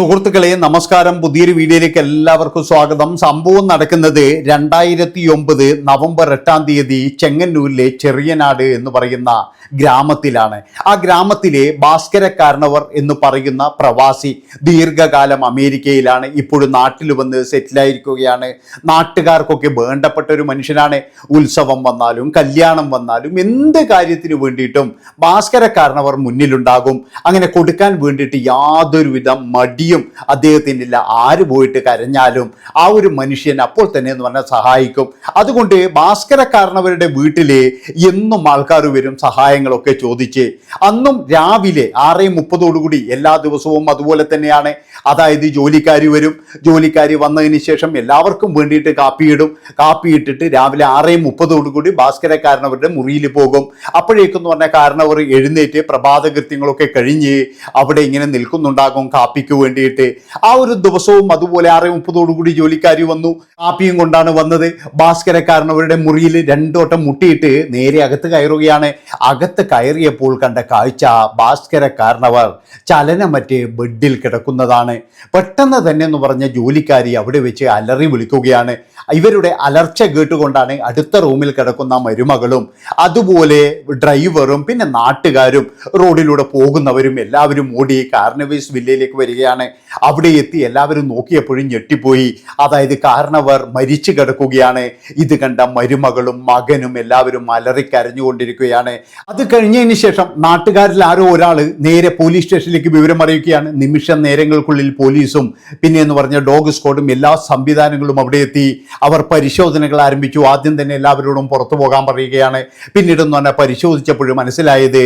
സുഹൃത്തുക്കളെ നമസ്കാരം. പുതിയൊരു വീഡിയോയിലേക്ക് എല്ലാവർക്കും സ്വാഗതം. സംഭവം നടക്കുന്നത് രണ്ടായിരത്തി ഒമ്പത് നവംബർ എട്ടാം തീയതി ചെങ്ങന്നൂരിലെ ചെറിയനാട് എന്ന് പറയുന്ന ഗ്രാമത്തിലാണ്. ആ ഗ്രാമത്തിലെ ഭാസ്കരക്കാരണവർ എന്ന് പറയുന്ന പ്രവാസി ദീർഘകാലം അമേരിക്കയിലാണ്. ഇപ്പോഴും നാട്ടിൽ വന്ന് സെറ്റിലായിരിക്കുകയാണ് നാട്ടുകാർക്കൊക്കെ വേണ്ടപ്പെട്ട ഒരു മനുഷ്യനാണ്. ഉത്സവം വന്നാലും കല്യാണം വന്നാലും എന്ത് കാര്യത്തിന് വേണ്ടിയിട്ടും ഭാസ്കരക്കാരണവർ മുന്നിലുണ്ടാകും. അങ്ങനെ കൊടുക്കാൻ വേണ്ടിയിട്ട് യാതൊരുവിധ മടിയും അദ്ദേഹത്തിനില്ല ആര് പോയിട്ട് കരഞ്ഞാലും ആ ഒരു മനുഷ്യൻ അപ്പോൾ തന്നെ എന്ന് പറഞ്ഞാൽ സഹായിക്കും. അതുകൊണ്ട് ഭാസ്കരക്കാരനവരുടെ വീട്ടിൽ എന്നും ആൾക്കാർ വരും സഹായങ്ങളൊക്കെ ചോദിച്ച്. അന്നും രാവിലെ ആറ് മുപ്പതോടുകൂടി എല്ലാ ദിവസവും അതുപോലെ തന്നെയാണ്. അതായത് ജോലിക്കാർ വരും. ജോലിക്കാർ വന്നതിന് ശേഷം എല്ലാവർക്കും വേണ്ടിയിട്ട് കാപ്പിയിടും. കാപ്പിയിട്ടിട്ട് രാവിലെ ആറ് മുപ്പതോടുകൂടി ഭാസ്കരക്കാരനവരുടെ മുറിയിൽ പോകും. അപ്പോഴേക്കെന്ന് പറഞ്ഞാൽ കാരണവർ എഴുന്നേറ്റ് പ്രഭാത കൃത്യങ്ങളൊക്കെ കഴിഞ്ഞ് അവിടെ ഇങ്ങനെ നിൽക്കുന്നുണ്ടാകും കാപ്പിക്ക് വേണ്ടിയിട്ട് ആ ഒരു ദിവസവും അതുപോലെ ആറ് മുപ്പതോടുകൂടി ജോലിക്കാർ വന്നു. കാപ്പിയും കൊണ്ടാണ് വന്നത്. ഭാസ്കരക്കാരൻ അവരുടെ മുറിയിൽ രണ്ടോട്ടം മുട്ടിയിട്ട് നേരെ അകത്ത് കയറുകയാണ്. അകത്ത് കയറിയപ്പോൾ കണ്ട കാഴ്ച ഭാസ്കരക്കാരനവർ ചലനമറ്റ് ബെഡിൽ കിടക്കുന്നതാണ്. പെട്ടെന്ന് തന്നെ എന്ന് പറഞ്ഞ ജോലിക്കാരി അവിടെ വെച്ച് അലറി വിളിക്കുകയാണ്. ഇവരുടെ അലർച്ച കേട്ടുകൊണ്ടാണ് അടുത്ത റൂമിൽ കിടക്കുന്ന മരുമകളും അതുപോലെ ഡ്രൈവറും പിന്നെ നാട്ടുകാരും റോഡിലൂടെ പോകുന്നവരും എല്ലാവരും ഓടി കാർണവേസ് വില്ലയിലേക്ക് വരികയാണ്. അവിടെ എത്തി എല്ലാവരും നോക്കിയപ്പോഴും ഞെട്ടിപ്പോയി. അതായത് കാരണവർ മരിച്ചു കിടക്കുകയാണ്. ഇത് കണ്ട മരുമകളും മകനും എല്ലാവരും അലറി കരഞ്ഞുകൊണ്ടിരിക്കുകയാണ് അത് കഴിഞ്ഞതിന് ശേഷം നാട്ടുകാരിൽ ആരോ ഒരാൾ നേരെ പോലീസ് സ്റ്റേഷനിലേക്ക് വിവരം അറിയിക്കുകയാണ്. നിമിഷ നേരങ്ങൾക്കുള്ളിൽ പോലീസും പിന്നെ എന്ന് പറഞ്ഞ ഡോഗ് സ്ക്വാഡും എല്ലാ സംവിധാനങ്ങളും അവിടെ എത്തി. അവർ പരിശോധനകൾ ആരംഭിച്ചു. ആദ്യം തന്നെ എല്ലാവരോടും പുറത്തു പോകാൻ പറയുകയാണ്. പിന്നീട് എന്ന് പറഞ്ഞാൽ പരിശോധിച്ചപ്പോഴും മനസ്സിലായത്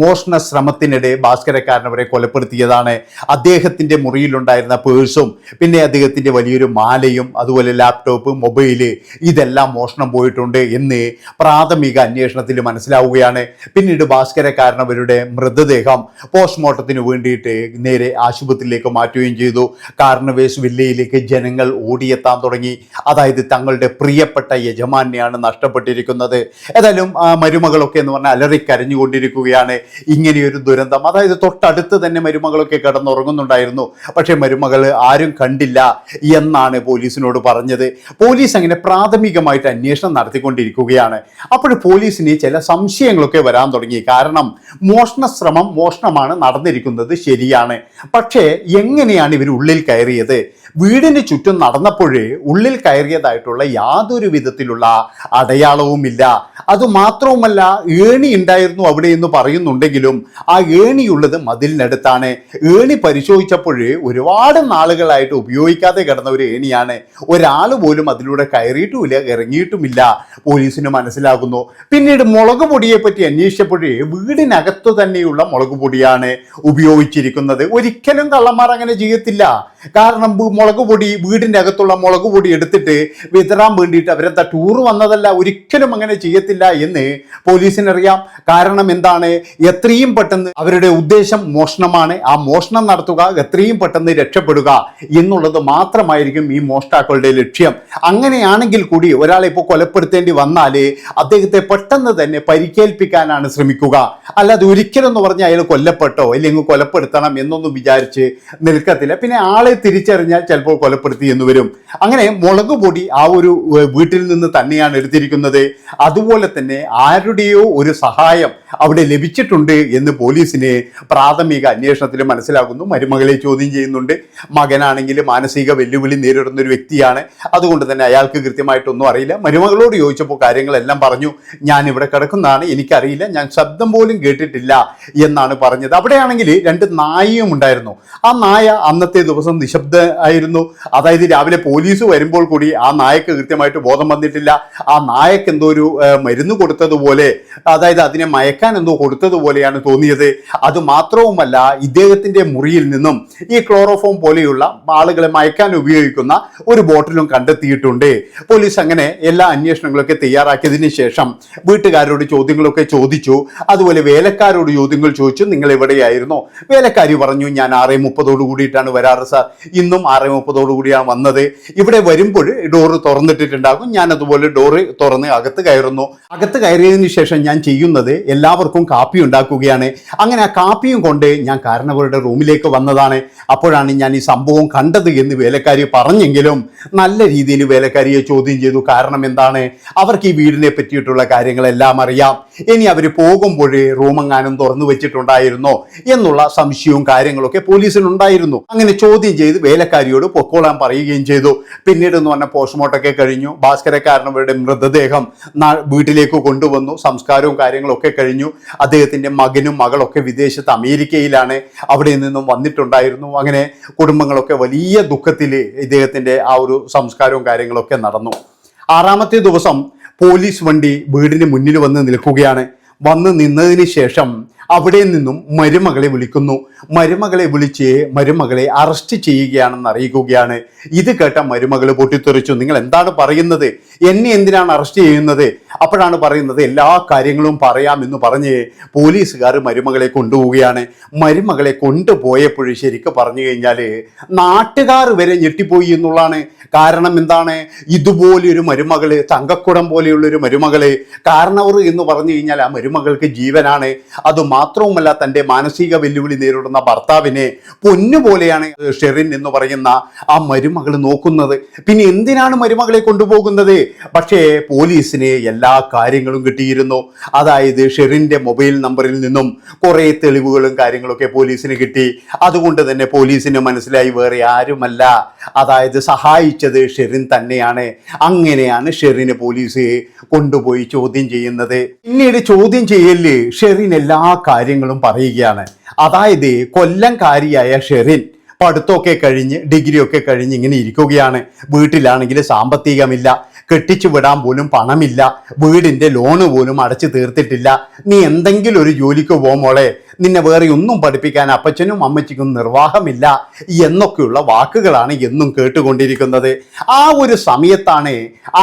മോഷണ ശ്രമത്തിനിടെ ഭാസ്കരക്കാരനവരെ കൊലപ്പെടുത്തിയതാണ്. അദ്ദേഹത്തിന്റെ മുറിയിലുണ്ടായിരുന്ന പേഴ്സും പിന്നെ അദ്ദേഹത്തിന്റെ വലിയൊരു മാലയും അതുപോലെ ലാപ്ടോപ്പ് മൊബൈൽ ഇതെല്ലാം മോഷണം പോയിട്ടുണ്ട് എന്ന് പ്രാഥമിക അന്വേഷണത്തിൽ മനസ്സിലാവുകയാണ്. പിന്നീട് ഭാസ്കരക്കാരനവരുടെ മൃതദേഹം പോസ്റ്റ്മോർട്ടത്തിന് വേണ്ടിയിട്ട് നേരെ ആശുപത്രിയിലേക്ക് മാറ്റുകയും ചെയ്തു. കാർണവേസ് വില്ലയിലേക്ക് ജനങ്ങൾ ഓടിയെത്താൻ തുടങ്ങി. അതായത് തങ്ങളുടെ പ്രിയപ്പെട്ട യജമാനെയാണ് നഷ്ടപ്പെട്ടിരിക്കുന്നത്. ഏതായാലും ആ മരുമകളൊക്കെ എന്ന് പറഞ്ഞാൽ അലറി കരഞ്ഞുകൊണ്ടിരിക്കുകയാണ്. ഇങ്ങനെയൊരു ദുരന്തം. അതായത് തൊട്ടടുത്ത് തന്നെ മരുമകളൊക്കെ കിടന്നുറങ്ങുന്നുണ്ടായിരുന്നു. പക്ഷേ മരുമകൾ ആരും കണ്ടില്ല എന്നാണ് പോലീസിനോട് പറഞ്ഞത്. പോലീസ് അങ്ങനെ പ്രാഥമികമായിട്ട് അന്വേഷണം നടത്തിക്കൊണ്ടിരിക്കുകയാണ്. അപ്പോൾ പോലീസിന് ചില സംശയങ്ങളൊക്കെ വരാൻ തുടങ്ങി. കാരണം മോഷണ ശ്രമം മോഷണമാണ് നടന്നിരിക്കുന്നത് ശരിയാണ്. പക്ഷേ എങ്ങനെയാണ് ഇവർ ഉള്ളിൽ കയറിയത്? വീടിന് ചുറ്റും നടന്നപ്പോഴേ ഉള്ളിൽ കയറിയതായിട്ടുള്ള യാതൊരു വിധത്തിലുള്ള അടയാളവുമില്ല. അതുമാത്രവുമല്ല ഏണി ഉണ്ടായിരുന്നു അവിടെ എന്ന് പറയുന്നുണ്ടെങ്കിലും ആ ഏണിയുള്ളത് മതിലിനടുത്താണ്. ഏണി പരിശോധിച്ചപ്പോഴേ ഒരുപാട് നാളുകളായിട്ട് ഉപയോഗിക്കാതെ കിടന്ന ഒരു ഏണിയാണ്. ഒരാൾ പോലും അതിലൂടെ കയറിയിട്ടുമില്ല ഇറങ്ങിയിട്ടുമില്ല. പോലീസിന് മനസ്സിലാകുന്നു. പിന്നീട് മുളക് പൊടിയെ പറ്റി അന്വേഷിച്ചപ്പോഴേ വീടിനകത്തു തന്നെയുള്ള മുളക് പൊടിയാണ് ഉപയോഗിച്ചിരിക്കുന്നത്. ഒരിക്കലും കള്ളന്മാർ അങ്ങനെ ചെയ്യത്തില്ല. കാരണം മുളക് പൊടി വീടിന്റെ അകത്തുള്ള മുളക് പൊടി എടുത്തിട്ട് വിതറാൻ വേണ്ടിയിട്ട് അവരെന്താ ടൂർ വന്നതല്ല? ഒരിക്കലും അങ്ങനെ ചെയ്യത്തില്ല. എന്ന് പോലീസിനറിയാം. കാരണം എന്താണ്? എത്രയും പെട്ടെന്ന് അവരുടെ ഉദ്ദേശം മോഷണമാണ്. ആ മോഷണം നടത്തുക എത്രയും പെട്ടെന്ന് രക്ഷപ്പെടുക എന്നുള്ളത് മാത്രമായിരിക്കും ഈ മോഷ്ടാക്കളുടെ ലക്ഷ്യം. അങ്ങനെയാണെങ്കിൽ കൂടി ഒരാളെ ഇപ്പോൾ കൊലപ്പെടുത്തേണ്ടി വന്നാൽ അദ്ദേഹത്തെ പെട്ടെന്ന് തന്നെ പരിക്കേൽപ്പിക്കാനാണ് ശ്രമിക്കുക. അല്ലാതെ ഒരിക്കലും എന്ന് പറഞ്ഞാൽ അയാൾ കൊല്ലപ്പെട്ടോ അല്ലെങ്കിൽ കൊലപ്പെടുത്തണം എന്നൊന്നും വിചാരിച്ച് നിൽക്കത്തില്ല. പിന്നെ ആളെ തിരിച്ചറിഞ്ഞാൽ ചിലപ്പോൾ കൊലപ്പെടുത്തി എന്ന് വരും. അങ്ങനെ മുളക് പൊടി ആ ഒരു വീട്ടിൽ നിന്ന് തന്നെയാണ് എടുത്തിരിക്കുന്നത്. അതുപോലെ തന്നെ ആരുടെയോ ഒരു സഹായം അവിടെ ലഭിച്ചിട്ടുണ്ട് എന്ന് പോലീസിന് പ്രാഥമിക അന്വേഷണത്തിൽ മനസ്സിലാകുന്നു. മരുമകളെ ചോദ്യം ചെയ്യുന്നുണ്ട്. മകനാണെങ്കിൽ മാനസിക വെല്ലുവിളി നേരിടുന്ന ഒരു വ്യക്തിയാണ്. അതുകൊണ്ട് തന്നെ അയാൾക്ക് കൃത്യമായിട്ടൊന്നും അറിയില്ല. മരുമകളോട് ചോദിച്ചപ്പോൾ കാര്യങ്ങളെല്ലാം പറഞ്ഞു. ഞാൻ ഇവിടെ കിടക്കുന്നതാണ്. എനിക്കറിയില്ല. ഞാൻ ശബ്ദം പോലും കേട്ടിട്ടില്ല എന്നാണ് പറഞ്ഞത്. അവിടെയാണെങ്കിൽ രണ്ട് നായയും ഉണ്ടായിരുന്നു. ആ നായ അന്നത്തെ ദിവസം നിശബ്ദ ആയിരുന്നു. അതായത് രാവിലെ പോലീസ് വരുമ്പോൾ കൂടി ആ നായക്ക് കൃത്യമായിട്ട് ബോധം വന്നിട്ടില്ല. ആ നായക്ക് എന്തോ ഒരു മരുന്ന് കൊടുത്തതുപോലെ അതായത് അതിനെ മയക്കാൻ എന്തോ കൊടുത്തതുപോലെയാണ് തോന്നിയത്. അത് മാത്രവുമല്ല ഇദ്ദേഹത്തിന്റെ മുറിയിൽ നിന്നും ഈ ക്ലോറോഫോം പോലെയുള്ള ആളുകളെ മയക്കാൻ ഉപയോഗിക്കുന്ന ഒരു ബോട്ടിലും കണ്ടെത്തിയിട്ടുണ്ട്. പോലീസ് അങ്ങനെ എല്ലാ അന്വേഷണങ്ങളൊക്കെ തയ്യാറാക്കിയതിന് ശേഷം വീട്ടുകാരോട് ചോദ്യങ്ങളൊക്കെ ചോദിച്ചു. അതുപോലെ വേലക്കാരോട് ചോദ്യങ്ങൾ ചോദിച്ചു. നിങ്ങൾ എവിടെയായിരുന്നു വേലക്കാരി പറഞ്ഞു ഞാൻ ആറ് മുപ്പതോട് കൂടിയിട്ടാണ് വരാറ് സാർ. ഇന്നും ആറ് മുപ്പതോട് കൂടിയാണ് വന്നത്. ഇവിടെ വരുമ്പോൾ ഡോറ് തുറന്നിട്ടിട്ടുണ്ടാകും. ഞാൻ അതുപോലെ ഡോറ് തുറന്ന് അകത്ത് കയറുന്നു. അകത്ത് കയറിയതിനു ശേഷം ഞാൻ ചെയ്യുന്നത് എല്ലാവർക്കും കാപ്പി ഉണ്ടാക്കുകയാണ്. അങ്ങനെ ആ കാപ്പിയും കൊണ്ട് ഞാൻ കാരണവരുടെ റൂമിലേക്ക് വന്നതാണ്. അപ്പോഴാണ് ഞാൻ ഈ സംഭവം കണ്ടത് എന്ന് വേലക്കാരി പറഞ്ഞെങ്കിലും നല്ല രീതിയിൽ വേലക്കാരിയെ ചോദ്യം ചെയ്തു. കാരണം എന്താണ്? അവർക്ക് ഈ വീടിനെ പറ്റിയിട്ടുള്ള കാര്യങ്ങളെല്ലാം അറിയാം. ഇനി അവർ പോകുമ്പോൾ റൂമെങ്ങാനും തുറന്നു വെച്ചിട്ടുണ്ടായിരുന്നോ എന്നുള്ള സംശയവും കാര്യങ്ങളൊക്കെ പോലീസിനുണ്ടായിരുന്നു. അങ്ങനെ ചോദ്യം ചെയ്ത് വേലക്കാരിയോട് പൊക്കോളാൻ പറയുകയും ചെയ്തു. പിന്നീട് എന്ന് പറഞ്ഞ പോസ്റ്റ്മോർട്ടൊക്കെ കഴിഞ്ഞു. ഭാസ്കരക്കാരനവരുടെ മൃതദേഹം നാ- വീട്ടിലേക്ക് കൊണ്ടുവന്നു. സംസ്കാരവും കാര്യങ്ങളൊക്കെ കഴിഞ്ഞു. അദ്ദേഹത്തിന്റെ മകനും മകളൊക്കെ വിദേശത്ത് അമേരിക്കയിലാണ്. അവിടെ നിന്നും വന്നിട്ടുണ്ടായിരുന്നു. അങ്ങനെ കുടുംബങ്ങളൊക്കെ വലിയ ദുഃഖത്തിൽ ഇദ്ദേഹത്തിന്റെ ആ ഒരു സംസ്കാരവും കാര്യങ്ങളൊക്കെ നടന്നു. ആറാമത്തെ ദിവസം പോലീസ് വണ്ടി വീടിന് മുന്നിൽ വന്ന് നിൽക്കുകയാണ്. വന്ന് നിന്നതിന് ശേഷം അവിടെ നിന്നും മരുമകളെ വിളിക്കുന്നു. മരുമകളെ വിളിച്ച് മരുമകളെ അറസ്റ്റ് ചെയ്യുകയാണെന്ന് അറിയിക്കുകയാണ്. ഇത് കേട്ട മരുമകൾ പൊട്ടിത്തെറിച്ചു. നിങ്ങൾ എന്താണ് പറയുന്നത്? എന്നെ എന്തിനാണ് അറസ്റ്റ് ചെയ്യുന്നത്? അപ്പോഴാണ് പറയുന്നത് എല്ലാ കാര്യങ്ങളും പറയാമെന്ന് പറഞ്ഞ് പോലീസുകാർ മരുമകളെ കൊണ്ടുപോവുകയാണ്. മരുമകളെ കൊണ്ടുപോയപ്പോൾ ശരിക്കും പറഞ്ഞു കഴിഞ്ഞാൽ നാട്ടുകാർ വരെ ഞെട്ടിപ്പോയി എന്നുള്ളതാണ്. കാരണം എന്താണ്? ഇതുപോലൊരു മരുമകൾ തങ്കക്കുടം പോലെയുള്ള ഒരു മരുമകൾ കാരണവർ എന്ന് പറഞ്ഞു കഴിഞ്ഞാൽ ആ മരുമകൾക്ക് ജീവനാണ്. അത് മാത്രവുമല്ല തന്റെ മാനസിക വെല്ലുവിളി നേരിടുന്ന ഭർത്താവിനെ പൊന്നുപോലെയാണ് ഷെറിൻ എന്ന് പറയുന്ന ആ മരുമകൾ നോക്കുന്നത്. പിന്നെ എന്തിനാണ് മരുമകളെ കൊണ്ടുപോകുന്നത്? പക്ഷേ പോലീസിന് എല്ലാ കാര്യങ്ങളും കിട്ടിയിരുന്നു. അതായത് ഷെറിന്റെ മൊബൈൽ നമ്പറിൽ നിന്നും കുറേ തെളിവുകളും കാര്യങ്ങളൊക്കെ പോലീസിന് കിട്ടി. അതുകൊണ്ട് തന്നെ പോലീസിന് മനസ്സിലായി വേറെ ആരുമല്ല. അതായത് സഹായിച്ചത് ഷെറിൻ തന്നെയാണ്. അങ്ങനെയാണ് ഷെറിന് പോലീസ് കൊണ്ടുപോയി ചോദ്യം ചെയ്യുന്നത്. പിന്നീട് ചോദ്യം ചെയ്യൽ ഷെറിൻ എല്ലാ കാര്യങ്ങളും പറയുകയാണ്. അതായത് കൊല്ലംകാരിയായ ഷെറിൻ പഠിത്തമൊക്കെ കഴിഞ്ഞ് ഡിഗ്രി ഒക്കെ കഴിഞ്ഞ് ഇങ്ങനെ ഇരിക്കുകയാണ്. വീട്ടിലാണെങ്കിൽ സാമ്പത്തികമില്ല. കെട്ടിച്ചു വിടാൻ പോലും പണമില്ല. വീടിന്റെ ലോണ് പോലും അടച്ചു തീർത്തിട്ടില്ല. നീ എന്തെങ്കിലും ഒരു ജോലിക്ക് പോ മോളെ. നിന്നെ വേറെ ഒന്നും പഠിപ്പിക്കാൻ അപ്പച്ചനും അമ്മച്ചിക്കും നിർവാഹമില്ല എന്നൊക്കെയുള്ള വാക്കുകളാണ് എന്നും കേട്ടുകൊണ്ടിരിക്കുന്നത്. ആ ഒരു സമയത്താണ്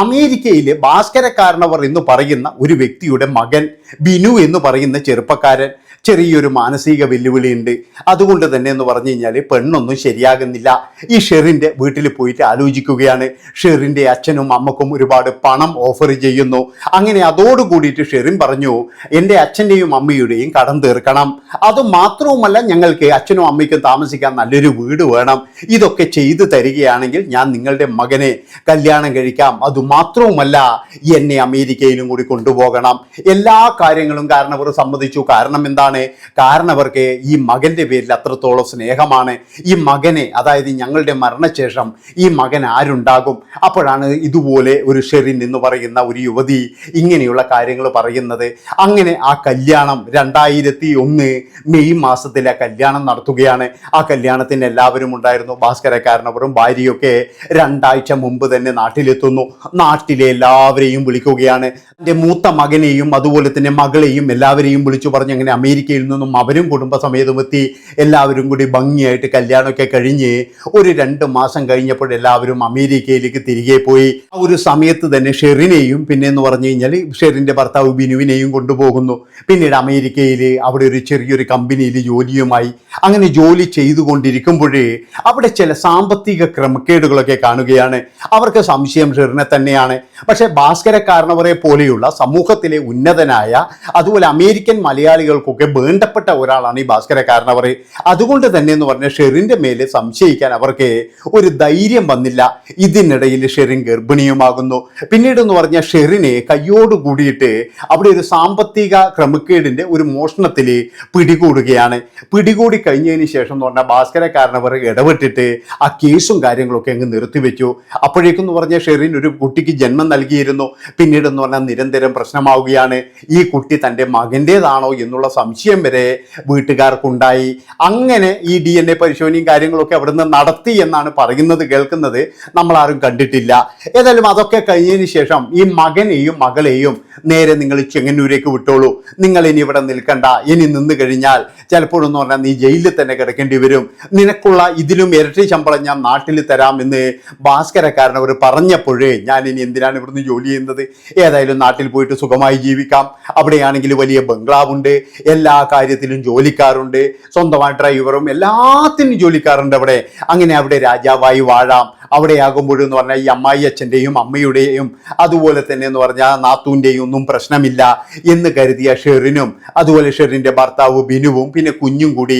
അമേരിക്കയിലെ ഭാസ്കരക്കാരനവർ എന്ന് പറയുന്ന ഒരു വ്യക്തിയുടെ മകൻ ബിനു എന്ന് പറയുന്ന ചെറുപ്പക്കാരൻ ചെറിയൊരു മാനസിക വെല്ലുവിളിയുണ്ട്. അതുകൊണ്ട് തന്നെ എന്ന് പറഞ്ഞു കഴിഞ്ഞാൽ പെണ്ണൊന്നും ശരിയാകുന്നില്ല. ഈ ഷെറിന്റെ വീട്ടിൽ പോയിട്ട് ആലോചിക്കുകയാണ്. ഷെറിന്റെ അച്ഛനും അമ്മക്കും ഒരുപാട് പണം ഓഫർ ചെയ്യുന്നു. അങ്ങനെ അതോട് കൂടിയിട്ട് ഷെറിൻ പറഞ്ഞു എന്റെ അച്ഛന്റെയും അമ്മയുടെയും കടം തീർക്കണം. അത് മാത്രവുമല്ല ഞങ്ങൾക്ക് അച്ഛനും അമ്മയ്ക്കും താമസിക്കാൻ നല്ലൊരു വീട് വേണം. ഇതൊക്കെ ചെയ്തു തരികയാണെങ്കിൽ ഞാൻ നിങ്ങളുടെ മകനെ കല്യാണം കഴിക്കാം. അത് മാത്രവുമല്ല എന്നെ അമേരിക്കയിലും കൂടി കൊണ്ടുപോകണം. എല്ലാ കാര്യങ്ങളും കാരണവർ സമ്മതിച്ചു. കാരണം എന്താണ്? കാരണവർക്ക് ഈ മകന്റെ പേരിൽ അത്രത്തോളം സ്നേഹമാണ്. ഈ മകനെ അതായത് ഞങ്ങളുടെ മരണശേഷം ഈ മകൻ ആരുണ്ടാകും? അപ്പോഴാണ് ഇതുപോലെ ഒരു ഷെറിൻ എന്ന് പറയുന്ന ഒരു യുവതി ഇങ്ങനെയുള്ള കാര്യങ്ങൾ പറയുന്നത്. അങ്ങനെ ആ കല്യാണം രണ്ടായിരത്തി ഒന്ന് മെയ് മാസത്തിലെ കല്യാണം നടത്തുകയാണ്. ആ കല്യാണത്തിന് എല്ലാവരും ഉണ്ടായിരുന്നു. ഭാസ്കരക്കാരനവരും ഭാര്യയൊക്കെ രണ്ടാഴ്ച മുമ്പ് തന്നെ നാട്ടിലെത്തുന്നു. നാട്ടിലെ എല്ലാവരെയും വിളിക്കുകയാണ്. എന്റെ മൂത്ത മകനെയും അതുപോലെ തന്നെ മകളെയും എല്ലാവരെയും വിളിച്ചു പറഞ്ഞ് അങ്ങനെ അമേരിക്കയിൽ നിന്നും അവരും കുടുംബസമേതം എത്തി എല്ലാവരും കൂടി ഭംഗിയായിട്ട് കല്യാണമൊക്കെ കഴിഞ്ഞ് ഒരു രണ്ട് മാസം കഴിഞ്ഞപ്പോൾ എല്ലാവരും അമേരിക്കയിലേക്ക് തിരികെ പോയി. ആ ഒരു സമയത്ത് തന്നെ ഷെറിനെയും പിന്നെ എന്ന് പറഞ്ഞു കഴിഞ്ഞാൽ ഷെറിന്റെ ഭർത്താവ് ബിനുവിനെയും കൊണ്ടുപോകുന്നു. പിന്നീട് അമേരിക്കയിൽ അവിടെ ഒരു ചെറിയൊരു കമ്പനിയിൽ ജോലിയുമായി അങ്ങനെ ജോലി ചെയ്തുകൊണ്ടിരിക്കുമ്പോഴേ അവിടെ ചില സാമ്പത്തിക ക്രമക്കേടുകളൊക്കെ കാണുകയാണ്. അവർക്ക് സംശയം ഷെറിനെ തന്നെയാണ്. പക്ഷേ ഭാസ്കരക്കാരനവരെ പോലെയുള്ള സമൂഹത്തിലെ ഉന്നതനായ അതുപോലെ അമേരിക്കൻ മലയാളികൾക്കൊക്കെ വേണ്ടപ്പെട്ട ഒരാളാണ് ഈ ഭാസ്കരക്കാരനവർ അതുകൊണ്ട് തന്നെ എന്ന് പറഞ്ഞാൽ ഷെറിന്റെ മേലെ സംശയിക്കാൻ അവർക്ക് ഒരു ധൈര്യം വന്നില്ല. ഇതിനിടയിൽ ഷെറിൻ ഗർഭിണിയുമാകുന്നു. പിന്നീട് എന്ന് പറഞ്ഞാൽ ഷെറിനെ കയ്യോട് കൂടിയിട്ട് അവിടെ ഒരു സാമ്പത്തിക ക്രമക്കേടിന്റെ ഒരു മോഷണത്തിൽ പിടികൂടുകയാണ്. പിടികൂടി കഴിഞ്ഞതിന് ശേഷം എന്ന് പറഞ്ഞാൽ കാരണവർ ഇടപെട്ടിട്ട് ആ കേസും കാര്യങ്ങളൊക്കെ അങ്ങ് നിർത്തിവെച്ചു. അപ്പോഴേക്കും എന്ന് പറഞ്ഞാൽ ഷെറിൻ ഒരു കുട്ടിക്ക് ജന്മം നൽകിയിരുന്നു. പിന്നീട് എന്ന് പറഞ്ഞാൽ നിരന്തരം പ്രശ്നമാവുകയാണ്. ഈ കുട്ടി തന്റെ മകന്റേതാണോ എന്നുള്ള സംശയം വരെ വീട്ടുകാർക്കുണ്ടായി. അങ്ങനെ ഈ ഡി എൻ എ പരിശോധനയും കാര്യങ്ങളൊക്കെ അവിടുന്ന് നടത്തി എന്നാണ് പറയുന്നത് കേൾക്കുന്നത്. നമ്മളാരും കണ്ടിട്ടില്ല. ഏതായാലും അതൊക്കെ കഴിഞ്ഞതിന് ശേഷം ഈ മകനെയും മകളെയും നേരെ നിങ്ങൾ ചെങ്ങന്നൂരേക്ക് വിട്ടോളൂ. നിങ്ങൾ ഇനി ഇവിടെ നിൽക്കണ്ട. ഇനി നിന്ന് കഴിഞ്ഞാൽ ചിലപ്പോഴെന്ന് പറഞ്ഞാൽ നീ ജയിലിൽ തന്നെ കിടക്കേണ്ടി വരും. നിനക്കുള്ള ഇതിലും ഇരട്ടി ശമ്പളം ഞാൻ നാട്ടിൽ തരാമെന്ന് ഭാസ്കരക്കാരൻ അവർ പറഞ്ഞപ്പോഴേ ഞാൻ ഇനി എന്തിനാണ് ഇവിടുന്ന് ജോലി ചെയ്യുന്നത്? ഏതായാലും നാട്ടിൽ പോയിട്ട് സുഖമായി ജീവിക്കാം. അവിടെയാണെങ്കിൽ വലിയ ബംഗ്ലാവുണ്ട്. എല്ലാ എല്ലാ കാര്യത്തിലും ജോലിക്കാരുണ്ട് സ്വന്തമായി ഡ്രൈവറും എല്ലാത്തിനും ജോലിക്കാരുണ്ട് അവിടെ. അങ്ങനെ അവിടെ രാജാവായി വാഴാം. അവിടെ അവിടെയാകുമ്പോഴെന്ന് പറഞ്ഞാൽ ഈ അമ്മായി അച്ഛന്റെയും അമ്മയുടെയും അതുപോലെ തന്നെ എന്ന് പറഞ്ഞാൽ നാത്തൂന്റെയും ഒന്നും പ്രശ്നമില്ല എന്ന് കരുതിയ ഷെറിനും അതുപോലെ ഷെറിന്റെ ഭർത്താവ് ബിനുവും പിന്നെ കുഞ്ഞും കൂടി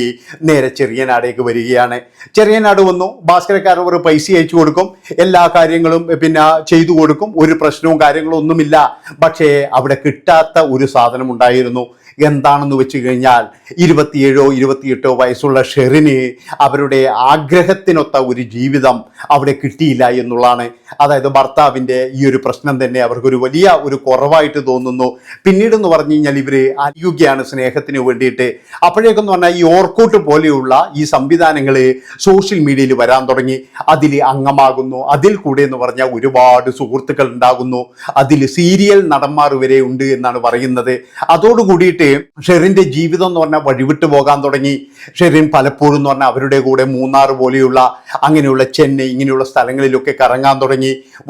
നേരെ ചെറിയനാടേക്ക് വരികയാണ്. ചെറിയനാട് വന്നു ഭാസ്കരക്കാരൻ ഒരു പൈസ അയച്ചു കൊടുക്കും എല്ലാ കാര്യങ്ങളും പിന്നെ ചെയ്തു കൊടുക്കും ഒരു പ്രശ്നവും കാര്യങ്ങളും ഒന്നുമില്ല. പക്ഷേ അവിടെ കിട്ടാത്ത ഒരു സാധനം ഉണ്ടായിരുന്നു. എന്താണെന്ന് വെച്ച് കഴിഞ്ഞാൽ ഇരുപത്തിയേഴോ ഇരുപത്തിയെട്ടോ വയസ്സുള്ള ഷെറിന് അവരുടെ ആഗ്രഹത്തിനൊത്ത ഒരു ജീവിതം അവിടെ കിട്ടിയില്ല എന്നുള്ളതാണ് അതായത് ഭർത്താവിന്റെ ഈ ഒരു പ്രശ്നം തന്നെ അവർക്കൊരു വലിയ ഒരു കുറവായിട്ട് തോന്നുന്നു. പിന്നീട് എന്ന് പറഞ്ഞു കഴിഞ്ഞാൽ ഇവർ അറിയുകയാണ് സ്നേഹത്തിന് വേണ്ടിയിട്ട്. അപ്പോഴേക്കെന്ന് പറഞ്ഞാൽ ഈ ഓർക്കൂട്ട് പോലെയുള്ള ഈ സംവിധാനങ്ങൾ സോഷ്യൽ മീഡിയയിൽ വരാൻ തുടങ്ങി. അതിൽ അംഗമാകുന്നു. അതിൽ കൂടെ എന്ന് പറഞ്ഞാൽ ഒരുപാട് സുഹൃത്തുക്കൾ ഉണ്ടാകുന്നു. അതിൽ സീരിയൽ നടന്മാർ വരെ ഉണ്ട് എന്നാണ് പറയുന്നത്. അതോടുകൂടിയിട്ട് ഷെറിന്റെ ജീവിതം എന്ന് പറഞ്ഞാൽ വഴിവിട്ട് പോകാൻ തുടങ്ങി. ഷെറിൻ പലപ്പോഴും എന്ന് പറഞ്ഞാൽ അവരുടെ കൂടെ മൂന്നാർ പോലെയുള്ള അങ്ങനെയുള്ള ചെന്നൈ ഇങ്ങനെയുള്ള സ്ഥലങ്ങളിലൊക്കെ കറങ്ങാൻ തുടങ്ങി.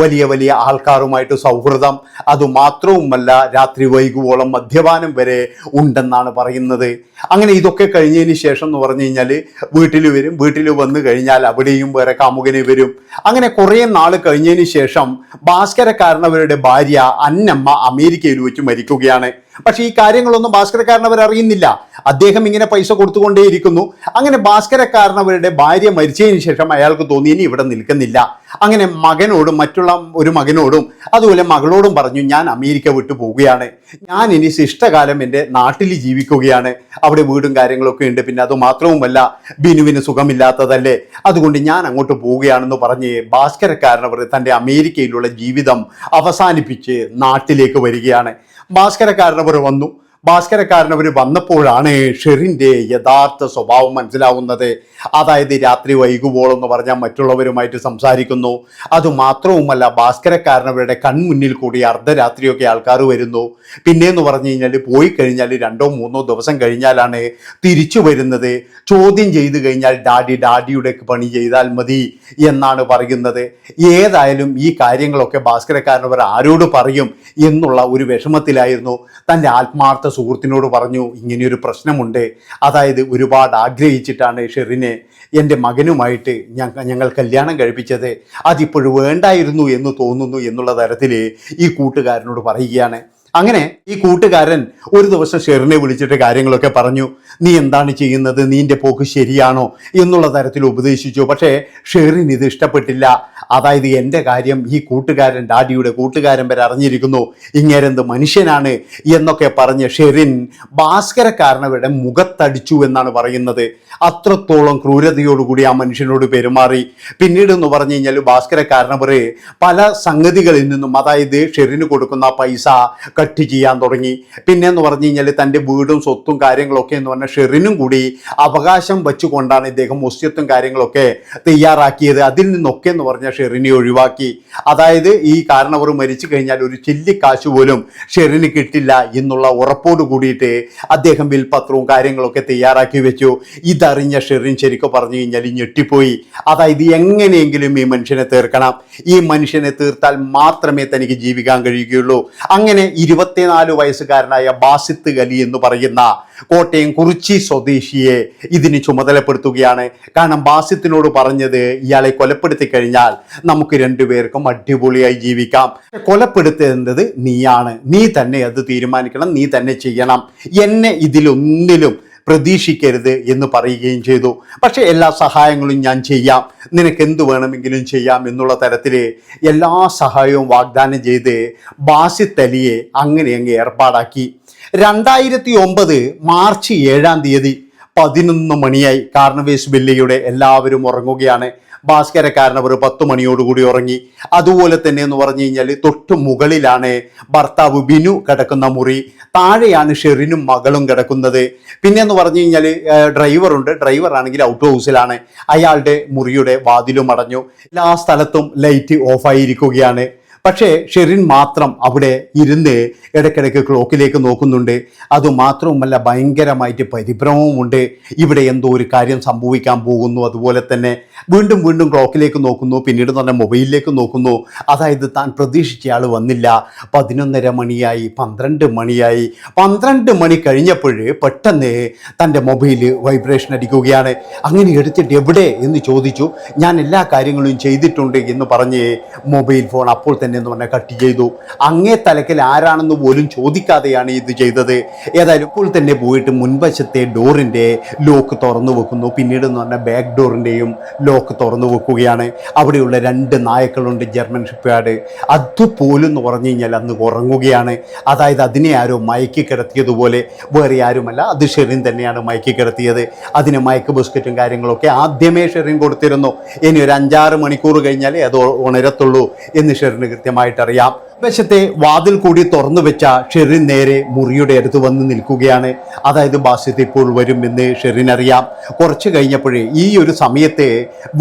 വലിയ വലിയ ആൾക്കാരുമായിട്ട് സൗഹൃദം അതുമാത്രവുമല്ല രാത്രി വൈകുവോളം മദ്യപാനം വരെ ഉണ്ടെന്നാണ് പറയുന്നത്. അങ്ങനെ ഇതൊക്കെ കഴിഞ്ഞതിന് ശേഷം എന്ന് പറഞ്ഞു കഴിഞ്ഞാൽ വീട്ടിൽ വരും വീട്ടിൽ വന്നു കഴിഞ്ഞാൽ അവിടെയും വേറെ കാമുകനെ വരും. അങ്ങനെ കുറേ നാൾ കഴിഞ്ഞതിന് ശേഷം ഭാസ്കരക്കാരനവരുടെ ഭാര്യ അന്നമ്മ അമേരിക്കയിൽ വെച്ച് മരിക്കുകയാണ്. പക്ഷേ ഈ കാര്യങ്ങളൊന്നും ഭാസ്കരക്കാരനവർ അറിയുന്നില്ല. അദ്ദേഹം ഇങ്ങനെ പൈസ കൊടുത്തുകൊണ്ടേയിരിക്കുന്നു. അങ്ങനെ ഭാസ്കരക്കാരനവരുടെ ഭാര്യ മരിച്ചതിന് ശേഷം അയാൾക്ക് തോന്നി ഇനി ഇവിടെ നിൽക്കുന്നില്ല. അങ്ങനെ മകനോടും മറ്റുള്ള ഒരു മകനോടും അതുപോലെ മകളോടും പറഞ്ഞു ഞാൻ അമേരിക്ക വിട്ടു പോവുകയാണ്. ഞാൻ ഇനി ശിഷ്ടകാലം എന്റെ നാട്ടിൽ ജീവിക്കുകയാണ്. അവിടെ വീടും കാര്യങ്ങളൊക്കെ ഉണ്ട്. പിന്നെ അത് മാത്രവുമല്ല ബിനുവിന് സുഖമില്ലാത്തതല്ലേ. അതുകൊണ്ട് ഞാൻ അങ്ങോട്ട് പോവുകയാണെന്ന് പറഞ്ഞ് ഭാസ്കരക്കാരനവർ തന്റെ അമേരിക്കയിലുള്ള ജീവിതം അവസാനിപ്പിച്ച് നാട്ടിലേക്ക് വരികയാണ്. ഭാസ്കരക്കാരനവർ വന്നു. ഭാസ്കരക്കാരനവർ വന്നപ്പോഴാണ് ഷെറിന്റെ യഥാർത്ഥ സ്വഭാവം മനസ്സിലാവുന്നത്. അതായത് രാത്രി വൈകുമ്പോൾ എന്ന് പറഞ്ഞാൽ മറ്റുള്ളവരുമായിട്ട് സംസാരിക്കുന്നു. അതുമാത്രവുമല്ല ഭാസ്കരക്കാരനവരുടെ കൺമുന്നിൽ കൂടി അർദ്ധരാത്രിയൊക്കെ ആൾക്കാർ വരുന്നു. പിന്നെയെന്ന് പറഞ്ഞു കഴിഞ്ഞാൽ പോയി കഴിഞ്ഞാൽ രണ്ടോ മൂന്നോ ദിവസം കഴിഞ്ഞാലാണ് തിരിച്ചു വരുന്നത്. ചോദ്യം ചെയ്തു കഴിഞ്ഞാൽ ഡാഡി ഡാഡിയുടെ പണി ചെയ്താൽ മതി എന്നാണ് പറയുന്നത്. ഏതായാലും ഈ കാര്യങ്ങളൊക്കെ ഭാസ്കരക്കാരനവർ ആരോട് പറയും എന്നുള്ള ഒരു വിഷമത്തിലായിരുന്നു. തന്റെ ആത്മാർത്ഥ സുഹൃത്തിനോട് പറഞ്ഞു ഇങ്ങനെയൊരു പ്രശ്നമുണ്ട്. അതായത് ഒരുപാട് ആഗ്രഹിച്ചിട്ടാണ് ഷെറിനെ എന്റെ മകനുമായിട്ട് ഞങ്ങൾ കല്യാണം കഴിപ്പിച്ചത്. അതിപ്പോഴും വേണ്ടായിരുന്നു എന്ന് തോന്നുന്നു എന്നുള്ള തരത്തിൽ ഈ കൂട്ടുകാരനോട് പറയുകയാണ്. അങ്ങനെ ഈ കൂട്ടുകാരൻ ഒരു ദിവസം ഷെറിനെ വിളിച്ചിട്ട് കാര്യങ്ങളൊക്കെ പറഞ്ഞു. നീ എന്താണ് ചെയ്യുന്നത്? നീന്റെ പോക്ക് ശരിയാണോ? എന്നുള്ള തരത്തിൽ ഉപദേശിച്ചു. പക്ഷേ ഷെറിന് ഇത് ഇഷ്ടപ്പെട്ടില്ല. അതായത് എന്റെ കാര്യം ഈ കൂട്ടുകാരൻ ഡാഡിയുടെ കൂട്ടുകാരൻ വരെ അറിഞ്ഞിരിക്കുന്നു. ഇങ്ങേരെന്ത് മനുഷ്യനാണ് എന്നൊക്കെ പറഞ്ഞ് ഷെറിൻ ഭാസ്കരക്കാരനവരുടെ മുഖത്തടിച്ചു എന്നാണ് പറയുന്നത്. അത്രത്തോളം ക്രൂരതയോടുകൂടി ആ മനുഷ്യനോട് പെരുമാറി. പിന്നീട് എന്ന് പറഞ്ഞു കഴിഞ്ഞാൽ ഭാസ്കരക്കാരനവർ പല സംഗതികളിൽ നിന്നും അതായത് ഷെറിന് കൊടുക്കുന്ന പൈസ കട്ട് ചെയ്യാൻ തുടങ്ങി. പിന്നെ എന്ന് പറഞ്ഞു കഴിഞ്ഞാൽ തന്റെ വീടും സ്വത്തും കാര്യങ്ങളൊക്കെ എന്ന് പറഞ്ഞാൽ ഷെറിനും കൂടി അവകാശം വെച്ചുകൊണ്ടാണ് ഇദ്ദേഹം മുസ്യത്തും കാര്യങ്ങളൊക്കെ തയ്യാറാക്കിയത്. അതിൽ നിന്നൊക്കെ എന്ന് പറഞ്ഞാൽ ഷെറിനെ ഒഴിവാക്കി. അതായത് ഈ കാരണവർ മരിച്ചു കഴിഞ്ഞാൽ ഒരു ചില്ലിക്കാശ് പോലും ഷെറിന് കിട്ടില്ല എന്നുള്ള ഉറപ്പോട് കൂടിയിട്ട് അദ്ദേഹം വിൽപത്രവും കാര്യങ്ങളൊക്കെ തയ്യാറാക്കി വെച്ചു. ഇതറിഞ്ഞ ഷെറിൻ ശരിക്കും പറഞ്ഞു കഴിഞ്ഞാൽ ഞെട്ടിപ്പോയി. അതായത് എങ്ങനെയെങ്കിലും ഈ മനുഷ്യനെ തീർക്കണം. ഈ മനുഷ്യനെ തീർത്താൽ മാത്രമേ തനിക്ക് ജീവിക്കാൻ കഴിയുകയുള്ളൂ. അങ്ങനെ ഇരുപത്തിനാല് വയസ്സുകാരനായ ബാസിത്ത് അലി എന്ന് പറയുന്ന കോട്ടയം കുറിച്ചി സ്വദേശിയെ ഇതിന് ചുമതലപ്പെടുത്തുകയാണ്. കാരണം ബാസിത്തിനോട് പറഞ്ഞത് ഇയാളെ കൊലപ്പെടുത്തി കഴിഞ്ഞാൽ നമുക്ക് രണ്ടുപേർക്കും അടിപൊളിയായി ജീവിക്കാം. കൊലപ്പെടുത്തുന്നത് നീയാണ്. നീ തന്നെ അത് തീരുമാനിക്കണം നീ തന്നെ ചെയ്യണം. എന്നെ ഇതിലൊന്നിലും പ്രതീക്ഷിക്കരുത് എന്ന് പറയുകയും ചെയ്തു. പക്ഷേ എല്ലാ സഹായങ്ങളും ഞാൻ ചെയ്യാം. നിനക്ക് എന്ത് വേണമെങ്കിലും ചെയ്യാം എന്നുള്ള തരത്തിൽ എല്ലാ സഹായവും വാഗ്ദാനം ചെയ്ത് ബാസിത്ത് അലിയെ അങ്ങനെ അങ്ങ് ഏർപ്പാടാക്കി. രണ്ടായിരത്തി ഒമ്പത് മാർച്ച് ഏഴാം തീയതി പതിനൊന്ന് മണിയായി. കാർണവേസ് ബില്ലിയുടെ എല്ലാവരും ഉറങ്ങുകയാണ്. ഭാസ്കരക്കാരനവർ പത്ത് മണിയോടുകൂടി ഉറങ്ങി. അതുപോലെ തന്നെ എന്ന് പറഞ്ഞു കഴിഞ്ഞാൽ തൊട്ട് മുകളിലാണ് ഭർത്താവ് ബിനു കിടക്കുന്ന മുറി. താഴെയാണ് ഷെറിനും മകളും കിടക്കുന്നത്. പിന്നെ എന്ന് പറഞ്ഞു കഴിഞ്ഞാൽ ഡ്രൈവറുണ്ട് ഡ്രൈവർ ആണെങ്കിൽ ഔട്ട് ഹൗസിലാണ് അയാളുടെ മുറിയുടെ വാതിലും അടഞ്ഞു. എല്ലാ സ്ഥലത്തും ലൈറ്റ് ഓഫായിരിക്കുകയാണ് പക്ഷേ ഷെറിൻ മാത്രം അവിടെ ഇരുന്ന് ഇടയ്ക്കിടയ്ക്ക് ക്ലോക്കിലേക്ക് നോക്കുന്നുണ്ട്. അതുമാത്രവുമല്ല ഭയങ്കരമായിട്ട് പരിഭ്രമവുമുണ്ട് ഇവിടെ എന്തോ ഒരു കാര്യം സംഭവിക്കാൻ പോകുന്നു. അതുപോലെ തന്നെ വീണ്ടും വീണ്ടും ക്ലോക്കിലേക്ക് നോക്കുന്നു. പിന്നീട് തന്നെ മൊബൈലിലേക്ക് നോക്കുന്നു. അതായത് താൻ പ്രതീക്ഷിച്ച ആൾ വന്നില്ല. പതിനൊന്നര മണിയായി പന്ത്രണ്ട് മണിയായി. പന്ത്രണ്ട് മണി കഴിഞ്ഞപ്പോൾ പെട്ടെന്ന് തന്റെ മൊബൈൽ വൈബ്രേഷൻ അടിക്കുകയാണ്. അങ്ങനെ എടുത്തിട്ട് എവിടെ എന്ന് ചോദിച്ചു. ഞാൻ എല്ലാ കാര്യങ്ങളും ചെയ്തിട്ടുണ്ട് എന്ന് പറഞ്ഞ് മൊബൈൽ ഫോൺ അപ്പോൾ തന്നെ എന്ന് പറഞ്ഞാൽ കട്ട് ചെയ്തു. അങ്ങേ തലക്കിൽ ആരാണെന്ന് പോലും ചോദിക്കാതെയാണ് ഇത് ചെയ്തത്. ഏതായാലും ഇപ്പോൾ തന്നെ പോയിട്ട് മുൻവശത്തെ ഡോറിന്റെ ലോക്ക് തുറന്നു വെക്കുന്നു. പിന്നീട് എന്ന് പറഞ്ഞാൽ ബാക്ക് ഡോറിന്റെയും ലോക്ക് തുറന്നു വെക്കുകയാണ്. അവിടെയുള്ള രണ്ട് നായക്കളുണ്ട് ജർമ്മൻ ഷിപ്പ്യാർഡ് അതുപോലും എന്ന് പറഞ്ഞു കഴിഞ്ഞാൽ അന്ന് ഉറങ്ങുകയാണ്. അതായത് അതിനെ ആരോ മയക്കി കിടത്തിയതുപോലെ വേറെ ആരുമല്ല അത് ഷെറിൻ തന്നെയാണ് മയക്കി കിടത്തിയത്. അതിന് മയക്ക് ബിസ്ക്കറ്റും കാര്യങ്ങളൊക്കെ ആദ്യമേ ഷെറിൻ കൊടുത്തിരുന്നു. ഇനി ഒരു അഞ്ചാറ് മണിക്കൂർ കഴിഞ്ഞാലേ അത് ഉണരത്തുള്ളൂ എന്ന് ഷെറിന് കൃത്യമായിട്ട് അറിയാം വശത്തെ വാതിൽ കൂടി തുറന്നു വെച്ച ഷെറിൻ നേരെ മുറിയുടെ അടുത്ത് വന്ന് നിൽക്കുകയാണ്. അതായത് ബാസ്യത്ത് ഇപ്പോൾ വരും എന്ന് ഷെറിൻ അറിയാം കുറച്ച് കഴിഞ്ഞപ്പോഴേ ഈ ഒരു സമയത്തെ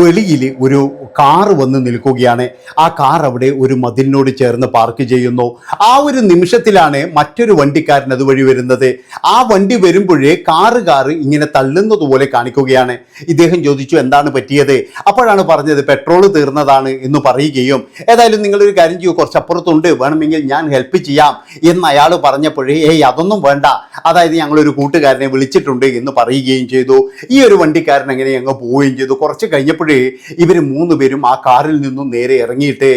വെളിയിൽ ഒരു കാർ വന്ന് നിൽക്കുകയാണ്. ആ കാർ അവിടെ ഒരു മതിലിനോട് ചേർന്ന് പാർക്ക് ചെയ്യുന്നു. ആ ഒരു നിമിഷത്തിലാണ് മറ്റൊരു വണ്ടിക്കാരൻ അതുവഴി വരുന്നത്. ആ വണ്ടി വരുമ്പോഴേ കാറ് കാറ് ഇങ്ങനെ തള്ളുന്നത് പോലെ കാണിക്കുകയാണ്. ഇദ്ദേഹം ചോദിച്ചു എന്താണ് പറ്റിയത്? അപ്പോഴാണ് പറഞ്ഞത് പെട്രോൾ തീർന്നതാണ് എന്ന് പറയുകയും ഏതായാലും നിങ്ങളൊരു കാര്യം ചെയ്യൂ കുറച്ച് അപ്പുറത്തുണ്ട് വേണമെങ്കിൽ ഞാൻ ഹെൽപ്പ് ചെയ്യാം എന്ന് അയാൾ പറഞ്ഞപ്പോഴേ ഏയ് അതൊന്നും വേണ്ട. അതായത് ഞങ്ങളൊരു കൂട്ടുകാരനെ വിളിച്ചിട്ടുണ്ട് എന്ന് പറയുകയും ചെയ്തു. ഈ ഒരു വണ്ടിക്കാരൻ അങ്ങനെ ഞങ്ങൾ പോവുകയും ചെയ്തു. കുറച്ച് കഴിഞ്ഞപ്പോഴേ ഇവർ മൂന്ന് പേരും ആ കാറിൽ നിന്നും നേരെ ഇറങ്ങിയിട്ട്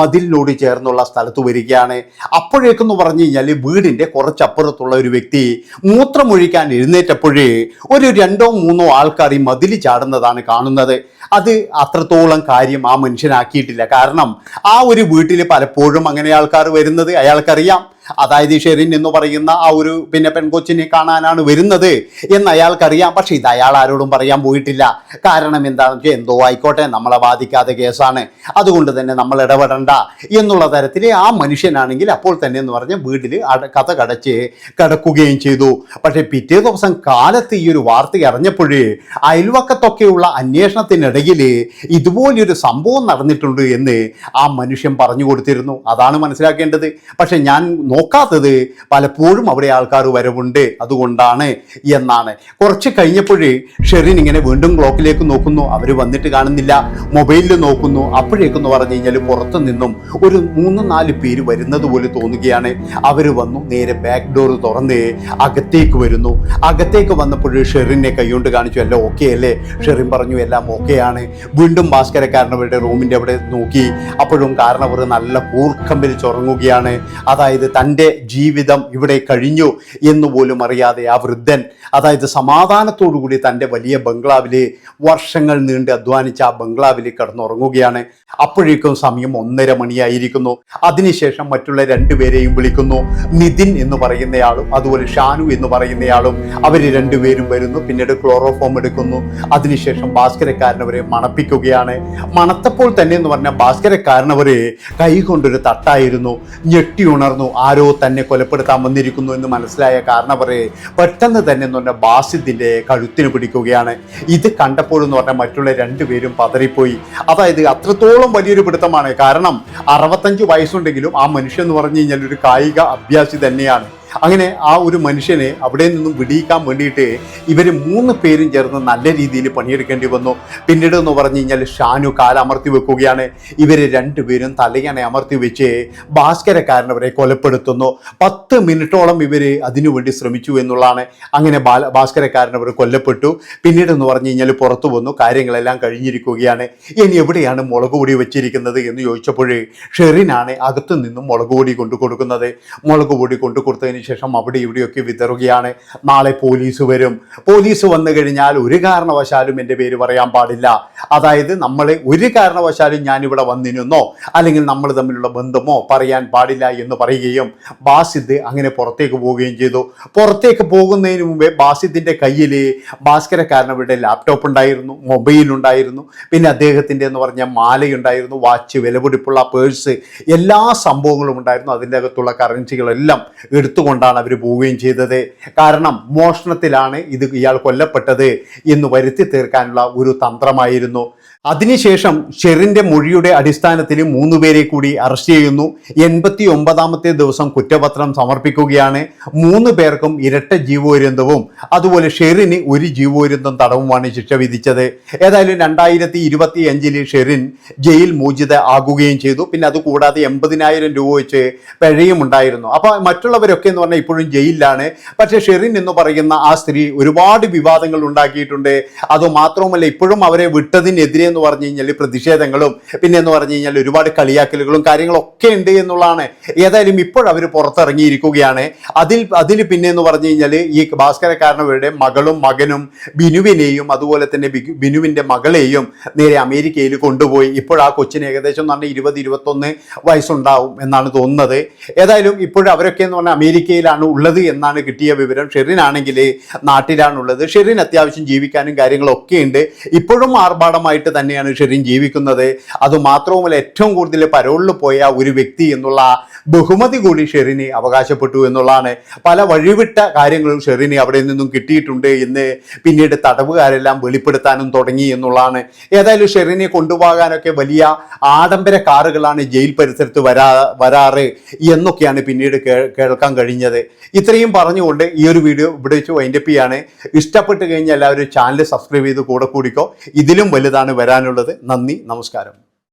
മതിലിനോട് ചേർന്നുള്ള സ്ഥലത്ത് വരികയാണ്. അപ്പോഴേക്കെന്ന് പറഞ്ഞു കഴിഞ്ഞാൽ വീടിന്റെ കുറച്ചപ്പുറത്തുള്ള ഒരു വ്യക്തി മൂത്രമൊഴിക്കാൻ എഴുന്നേറ്റപ്പോഴേ ഒരു രണ്ടോ മൂന്നോ ആൾക്കാർ ഈ മതിൽ ചാടുന്നതാണ് കാണുന്നത്. അത് അത്രത്തോളം കാര്യം ആ മനുഷ്യനാക്കിയിട്ടില്ല. കാരണം ആ ഒരു വീട്ടിൽ പലപ്പോഴും അങ്ങനെ ആൾക്കാർ വരുന്നത് അയാൾക്കറിയാം. അതായത് ഷെറിൻ എന്ന് പറയുന്ന ആ ഒരു പിന്നെ പെൺകൊച്ചിനെ കാണാനാണ് വരുന്നത് എന്ന് അയാൾക്കറിയാം. പക്ഷെ ഇത് അയാൾ ആരോടും പറയാൻ പോയിട്ടില്ല. കാരണം എന്താണെന്ന് വെച്ചാൽ എന്തോ ആയിക്കോട്ടെ നമ്മളെ ബാധിക്കാത്ത കേസാണ്. അതുകൊണ്ട് തന്നെ നമ്മൾ ഇടപെടണ്ട എന്നുള്ള തരത്തിൽ ആ മനുഷ്യനാണെങ്കിൽ അപ്പോൾ തന്നെ എന്ന് പറഞ്ഞ വീട്ടിൽ കഥ കടച്ച് കിടക്കുകയും ചെയ്തു. പക്ഷെ പിറ്റേ ദിവസം കാലത്ത് ഈ ഒരു വാർത്ത അറിഞ്ഞപ്പോഴേ അയൽവക്കത്തൊക്കെയുള്ള അന്വേഷണത്തിനിടയിൽ ഇതുപോലൊരു സംഭവം നടന്നിട്ടുണ്ട് എന്ന് ആ മനുഷ്യൻ പറഞ്ഞു കൊടുത്തിരുന്നു. അതാണ് മനസ്സിലാക്കേണ്ടത്. പക്ഷെ ഞാൻ നോക്കാത്തത് പലപ്പോഴും അവിടെ ആൾക്കാർ വരവുണ്ട്. അതുകൊണ്ടാണ് എന്നാണ്. കുറച്ച് കഴിഞ്ഞപ്പോഴേ ഷെറിൻ ഇങ്ങനെ വീണ്ടും ക്ലോക്കിലേക്ക് നോക്കുന്നു. അവർ വന്നിട്ട് കാണുന്നില്ല. മൊബൈലിൽ നോക്കുന്നു. അപ്പോഴേക്കെന്ന് പറഞ്ഞു കഴിഞ്ഞാൽ പുറത്ത് നിന്നും ഒരു മൂന്ന് നാല് പേര് വരുന്നത് പോലെ തോന്നുകയാണ്. അവർ വന്നു. നേരെ ബാക്ക് ഡോർ തുറന്ന് അകത്തേക്ക് വരുന്നു. അകത്തേക്ക് വന്നപ്പോൾ ഷെറിനെ കൈകൊണ്ട് കാണിച്ചു. എല്ലാം ഓക്കെ അല്ലേ? ഷെറിൻ പറഞ്ഞു എല്ലാം ഓക്കെയാണ് വീണ്ടും ഭാസ്കരക്കാരനവരുടെ റൂമിന്റെ അവിടെ നോക്കി. അപ്പോഴും കാരണവർ നല്ല കൂർക്കമ്പിൽ ചുറങ്ങുകയാണ്. അതായത് തന്റെ ജീവിതം ഇവിടെ കഴിഞ്ഞു എന്ന് പോലും അറിയാതെ ആ വൃദ്ധൻ അതായത് സമാധാനത്തോടു കൂടി തന്റെ വലിയ ബംഗ്ലാവിൽ വർഷങ്ങൾ നീണ്ട് അധ്വാനിച്ച ആ ബംഗ്ലാവിൽ കിടന്നുറങ്ങുകയാണ്. അപ്പോഴേക്കും സമയം ഒന്നര മണിയായിരിക്കുന്നു. അതിനുശേഷം മറ്റുള്ള രണ്ടുപേരെയും വിളിക്കുന്നു. നിതിൻ എന്ന് പറയുന്നയാളും അതുപോലെ ഷാനു എന്ന് പറയുന്നയാളും അവർ രണ്ടുപേരും വരുന്നു. പിന്നീട് ക്ലോറോഫോം എടുക്കുന്നു. അതിനുശേഷം ഭാസ്കരക്കാരനവരെ മണപ്പിക്കുകയാണ്. മണത്തപ്പോൾ തന്നെ എന്ന് പറഞ്ഞാൽ ഭാസ്കരക്കാരനവരെ കൈകൊണ്ടൊരു തട്ടായിരുന്നു. ഞെട്ടി ഉണർന്നു. ആരോ തന്നെ കൊലപ്പെടുത്താൻ വന്നിരിക്കുന്നു എന്ന് മനസ്സിലായ കാരണവരെ പെട്ടെന്ന് തന്നെ എന്ന് പറഞ്ഞാൽ ബാസിദിന്റെ കഴുത്തിന് പിടിക്കുകയാണ്. ഇത് കണ്ടപ്പോഴെന്ന് പറഞ്ഞാൽ മറ്റുള്ള രണ്ടുപേരും പതറിപ്പോയി. അതായത് അത്രത്തോളം വലിയൊരു പിടുത്തമാണ്. കാരണം അറുപത്തഞ്ച് വയസ്സുണ്ടെങ്കിലും ആ മനുഷ്യൻ എന്ന് പറഞ്ഞു കഴിഞ്ഞാൽ ഒരു കായിക അഭ്യാസി തന്നെയാണ്. അങ്ങനെ ആ ഒരു മനുഷ്യനെ അവിടെ നിന്നും വിടിയിക്കാൻ വേണ്ടിയിട്ട് ഇവർ മൂന്ന് പേരും ചേർന്ന് നല്ല രീതിയിൽ പണിയെടുക്കേണ്ടി വന്നു. പിന്നീട് എന്ന് പറഞ്ഞു കഴിഞ്ഞാൽ ഷാനു കാലമർത്തി വെക്കുകയാണ്. ഇവർ രണ്ടുപേരും തലയണ അമർത്തി വെച്ച് ഭാസ്കരക്കാരനവരെ കൊലപ്പെടുത്തുന്നു. പത്ത് മിനിറ്റോളം ഇവർ അതിനുവേണ്ടി ശ്രമിച്ചു എന്നുള്ളതാണ്. അങ്ങനെ ബാല ഭാസ്കരക്കാരനവർ കൊല്ലപ്പെട്ടു. പിന്നീട് എന്ന് പറഞ്ഞു കഴിഞ്ഞാൽ പുറത്തു വന്നു. കാര്യങ്ങളെല്ലാം കഴിഞ്ഞിരിക്കുകയാണ്. ഇനി എവിടെയാണ് മുളക് പൊടി വെച്ചിരിക്കുന്നത് എന്ന് ചോദിച്ചപ്പോൾ ഷെറിനാണ് അകത്തു നിന്നും മുളക് പൊടി കൊണ്ടു കൊടുക്കുന്നത്. മുളക് പൊടി കൊണ്ടു കൊടുത്തതിന് ശേഷം അവിടെ ഇവിടെയൊക്കെ വിതറുകയാണ്. നാളെ പോലീസ് വരും. പോലീസ് വന്നു കഴിഞ്ഞാൽ ഒരു കാരണവശാലും എന്റെ പേര് പറയാൻ പാടില്ല. അതായത് നമ്മളെ ഒരു കാരണവശാലും ഞാനിവിടെ വന്നിരുന്നോ? അല്ലെങ്കിൽ നമ്മൾ തമ്മിലുള്ള ബന്ധമോ പറയാൻ പാടില്ല എന്ന് പറയുകയും ബാസിദ് അങ്ങനെ പുറത്തേക്ക് പോവുകയും ചെയ്തു. പുറത്തേക്ക് പോകുന്നതിന് മുമ്പേ ബാസിദിന്റെ കയ്യിൽ ഭാസ്കരക്കാരനവിടെ ലാപ്ടോപ്പ് ഉണ്ടായിരുന്നു മൊബൈൽ ഉണ്ടായിരുന്നു പിന്നെ അദ്ദേഹത്തിന്റെ എന്ന് പറഞ്ഞ മാലയുണ്ടായിരുന്നു വാച്ച് വിലപിടിപ്പുള്ള പേഴ്സ് എല്ലാ സംഭവങ്ങളും ഉണ്ടായിരുന്നു. അതിന്റെ അകത്തുള്ള കറൻസികളെല്ലാം എടുത്തുകൊണ്ടാണ് അവർ പോവുകയും ചെയ്തത്. കാരണം മോഷണത്തിലാണ് ഇത് ഇയാൾ കൊല്ലപ്പെട്ടത് എന്ന് വരുത്തി തീർക്കാനുള്ള ഒരു തന്ത്രമായിരുന്നു. അതിനുശേഷം ഷെറിന്റെ മൊഴിയുടെ അടിസ്ഥാനത്തിൽ മൂന്നുപേരെ കൂടി അറസ്റ്റ് ചെയ്യുന്നു. എൺപത്തി ഒമ്പതാമത്തെ ദിവസം കുറ്റപത്രം സമർപ്പിക്കുകയാണ്. മൂന്ന് പേർക്കും ഇരട്ട ജീവപര്യന്തവും അതുപോലെ ഷെറിന് ഒരു ജീവപര്യന്തം തടവുമാണ് ശിക്ഷ വിധിച്ചത്. ഏതായാലും രണ്ടായിരത്തി ഇരുപത്തി അഞ്ചിൽ ഷെറിൻ ജയിൽ മോചിത ആകുകയും ചെയ്തു. പിന്നെ അതുകൂടാതെ എൺപതിനായിരം രൂപ വെച്ച് പിഴയും ഉണ്ടായിരുന്നു. അപ്പോൾ മറ്റുള്ളവരൊക്കെ എന്ന് പറഞ്ഞാൽ ഇപ്പോഴും ജയിലിലാണ്. പക്ഷേ ഷെറിൻ എന്ന് പറയുന്ന ആ സ്ത്രീ ഒരുപാട് വിവാദങ്ങൾ ഉണ്ടാക്കിയിട്ടുണ്ട്. അതുമാത്രവുമല്ല ഇപ്പോഴും അവരെ വിട്ടതിനെതിരെ എന്ന് പറഞ്ഞു കഴിഞ്ഞാൽ പ്രതിഷേധങ്ങളും പിന്നെ എന്ന് പറഞ്ഞു കഴിഞ്ഞാൽ ഒരുപാട് കളിയാക്കലുകളും കാര്യങ്ങളൊക്കെ ഉണ്ട് എന്നുള്ളതാണ്. ഏതായാലും ഇപ്പോൾ അവർ പുറത്തിറങ്ങിയിരിക്കുകയാണ്. അതിൽ അതിൽ പിന്നെ എന്ന് പറഞ്ഞു കഴിഞ്ഞാൽ ഈ ഭാസ്കരക്കാരനവരുടെ മകളും മകനും ബിനുവിനെയും അതുപോലെ തന്നെ ബിനുവിന്റെ മകളെയും നേരെ അമേരിക്കയിൽ കൊണ്ടുപോയി. ഇപ്പോൾ ആ കൊച്ചിന് ഏകദേശം എന്ന് പറഞ്ഞാൽ ഇരുപത് ഇരുപത്തൊന്ന് വയസ്സുണ്ടാവും എന്നാണ് തോന്നുന്നത്. ഏതായാലും ഇപ്പോഴും അവരൊക്കെ എന്ന് പറഞ്ഞാൽ അമേരിക്കയിലാണ് ഉള്ളത് എന്നാണ് കിട്ടിയ വിവരം. ഷെറിനാണെങ്കിൽ നാട്ടിലാണുള്ളത്. ഷെറിൻ അത്യാവശ്യം ജീവിക്കാനും കാര്യങ്ങളൊക്കെ ഉണ്ട്. ഇപ്പോഴും ആർഭാടമായിട്ട് തന്നെയാണ് ഷെറിൻ ജീവിക്കുന്നത്. അതുമാത്രവുമല്ല ഏറ്റവും കൂടുതൽ പരോളിൽ പോയ ഒരു വ്യക്തി എന്നുള്ള ബഹുമതി കൂടി ഷെറിന് അവകാശപ്പെട്ടു എന്നുള്ളതാണ്. പല വഴിവിട്ട കാര്യങ്ങളും ഷെറിന് അവിടെ നിന്നും കിട്ടിയിട്ടുണ്ട് എന്ന് പിന്നീട് തടവുകാരെല്ലാം വെളിപ്പെടുത്താനും തുടങ്ങി എന്നുള്ളതാണ്. ഏതായാലും ഷെറിനെ കൊണ്ടുപോകാനൊക്കെ വലിയ ആഡംബര കാറുകളാണ് ജയിൽ പരിസരത്ത് വരാ വരാറ് എന്നൊക്കെയാണ് പിന്നീട് കേൾക്കാൻ കഴിഞ്ഞത്. ഇത്രയും പറഞ്ഞുകൊണ്ട് ഈ ഒരു വീഡിയോ ഇവിടെ വെച്ച് വൈൻഡപ്പ് ചെയ്യാണ്. ഇഷ്ടപ്പെട്ട് കഴിഞ്ഞാൽ എല്ലാവരും ചാനൽ സബ്സ്ക്രൈബ് ചെയ്ത് കൂടെ കൂടിക്കോ. ഇതിലും വലുതാണ് വരാനുള്ളത് നന്ദി നമസ്കാരം.